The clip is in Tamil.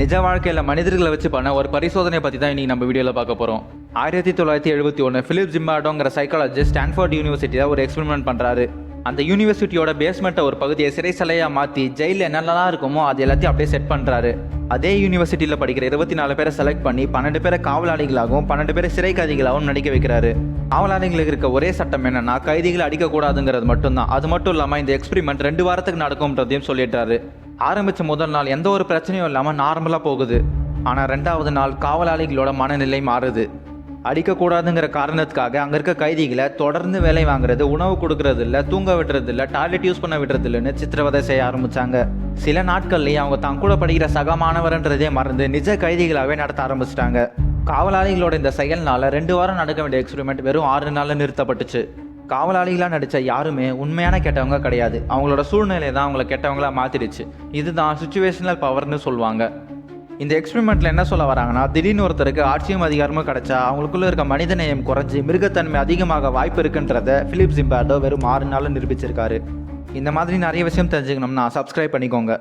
நிஜ வாழ்க்கையில் மனிதர்களை வச்சு பண்ண ஒரு பரிசோதனை பற்றி தான் இன்றைக்கி நம்ம வீடியோவில் பார்க்க போகிறோம் ஆயிரத்தி தொள்ளாயிரத்தி எழுபத்தி ஒன்று ஃபிலிப் ஜிம்பாடோங்கிற சைக்காலஜிஸ்ட் ஸ்டான்ஃபோர்ட் யூனிவர்சிட்டியில் ஒரு எக்ஸ்பெரிமெண்ட் பண்ணுறாரு அந்த யூனிவர்சிட்டியோட பேஸ்மெண்ட்டை ஒரு பகுதியை சிறை சிலையாக மாற்றி ஜெயிலில் என்னென்னலாம் இருக்குமோ அது எல்லாத்தையும் அப்படியே செட் பண்ணுறாரு அதே யூனிவர்சிட்டியில் படிக்கிற இருபத்தி நாலு பேரை செலக்ட் பண்ணி பன்னெண்டு பேரை காவலாளிகளாகவும் பன்னெண்டு பேரை சிறை கைதிகளாகவும் நடிக்க வைக்கிறாரு. காவலாளிகளுக்கு இருக்க ஒரே சட்டம் என்னன்னா கைதிகளை அடிக்கக்கூடாதுங்கிறது மட்டும்தான். அது மட்டும் இல்லாமல் இந்த எக்ஸ்பெரிமெண்ட் ரெண்டு வாரத்துக்கு நடக்கும்ன்றதையும் சொல்லிட்டாரு ஆரம்பித்த முதல் நாள் எந்த ஒரு பிரச்சனையும் இல்லாமல் நார்மலாக போகுது. ஆனால் ரெண்டாவது நாள் காவலாளிகளோட மனநிலை மாறுது. அடிக்கக்கூடாதுங்கிற காரணத்துக்காக அங்கே இருக்க கைதிகளை தொடர்ந்து வேலை வாங்குறது உணவு கொடுக்கறது இல்லை தூங்க விடுறது இல்லை டாய்லெட் யூஸ் பண்ண விடுறது இல்லைன்னு சித்திரவதை செய்ய ஆரம்பிச்சாங்க. சில நாட்கள்லேயே அவங்க தான் கூட படிக்கிற சக மாணவர்ன்றதே மறந்து நிஜ கைதிகளாகவே நடத்த ஆரம்பிச்சிட்டாங்க. காவலாளிகளோட இந்த செயல்னால ரெண்டு வாரம் நடக்க வேண்டிய எக்ஸ்பெரிமெண்ட் வெறும் ஆறு நாளில் நிறுத்தப்பட்டுச்சு. காவலாளிகளாக நடித்த யாருமே உண்மையான கெட்டவங்க கிடையாது. அவங்களோட சூழ்நிலை தான் அவங்கள கெட்டவங்களாக மாற்றிடுச்சு இதுதான் சுச்சுவேஷனல் பவர்னு சொல்லுவாங்க. இந்த எக்ஸ்பெரிமெண்ட்டில் என்ன சொல்ல வராங்கன்னா திடீர்னு ஒருத்தருக்கு ஆட்சியும் அதிகாரமும் கிடைச்சா அவங்களுக்குள்ளே இருக்க மனிதநேயம் குறைஞ்சி மிருகத்தன்மை அதிகமாக வாய்ப்பு இருக்குன்றத ஃபிலிப் ஜிம்பார்டோ வெறும் ஆறு நாளில் நிரூபிச்சிருக்காரு. இந்த மாதிரி நிறைய விஷயம் தெரிஞ்சுக்கணும்னா சப்ஸ்கிரைப் பண்ணிக்கோங்க.